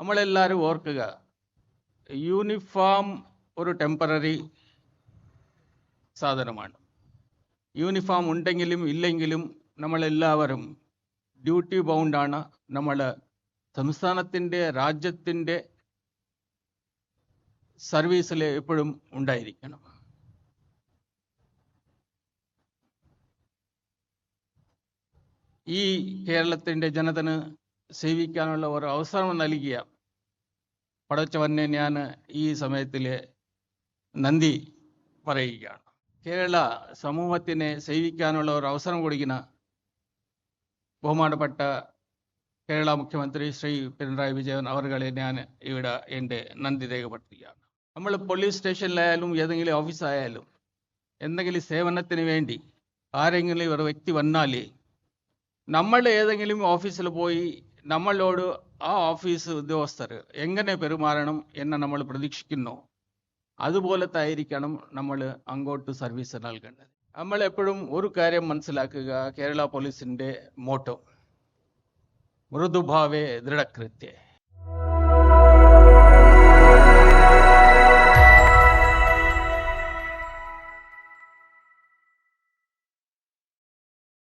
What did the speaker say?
നമ്മളെല്ലാവരും ഓർക്കുക യൂണിഫോം ഒരു ടെമ്പററി സാധനമാണ്. യൂണിഫോം ഉണ്ടെങ്കിലും ഇല്ലെങ്കിലും നമ്മളെല്ലാവരും ഡ്യൂട്ടി ബൗണ്ടാണ് നമ്മൾ സംസ്ഥാനത്തിന്റെ രാജ്യത്തിന്റെ സർവീസിൽ എപ്പോഴും ഉണ്ടായിരിക്കണം. ഈ കേരളത്തിന്റെ ജനതന് സേവിക്കാനുള്ള ഒരു അവസരം നൽകിയ പടച്ചവനെ ഞാൻ ഈ സമയത്തിൽ നന്ദി പറയുകയാണ്. കേരള സമൂഹത്തിനെ സേവിക്കാനുള്ള ഒരു അവസരം കൊടുക്കുന്ന ബഹുമാനപ്പെട്ട കേരള മുഖ്യമന്ത്രി ശ്രീ പിണറായി വിജയൻ അവർകളെ ഞാൻ ഇവിടെ എന്റെ നന്ദി രേഖപ്പെടുത്തുകയാണ്. നമ്മൾ പോലീസ് സ്റ്റേഷനിലായാലും ഏതെങ്കിലും ഓഫീസായാലും എന്തെങ്കിലും സേവനത്തിന് വേണ്ടി ആരെങ്കിലും ഒരു വ്യക്തി വന്നാൽ നമ്മൾ ഏതെങ്കിലും ഓഫീസിൽ പോയി നമ്മളോട് ആ ഓഫീസ് ഉദ്യോഗസ്ഥർ എങ്ങനെ പെരുമാറണം എന്ന് നമ്മൾ പ്രതീക്ഷിക്കുന്നു. അതുപോലത്തെ ആയിരിക്കണം നമ്മൾ അങ്ങോട്ട് സർവീസ് നൽകേണ്ടത്. നമ്മൾ എപ്പോഴും ഒരു കാര്യം മനസ്സിലാക്കുക കേരള പോലീസിന്റെ മോട്ടോ മൃദുഭാവേ ദൃഢകൃത്യ.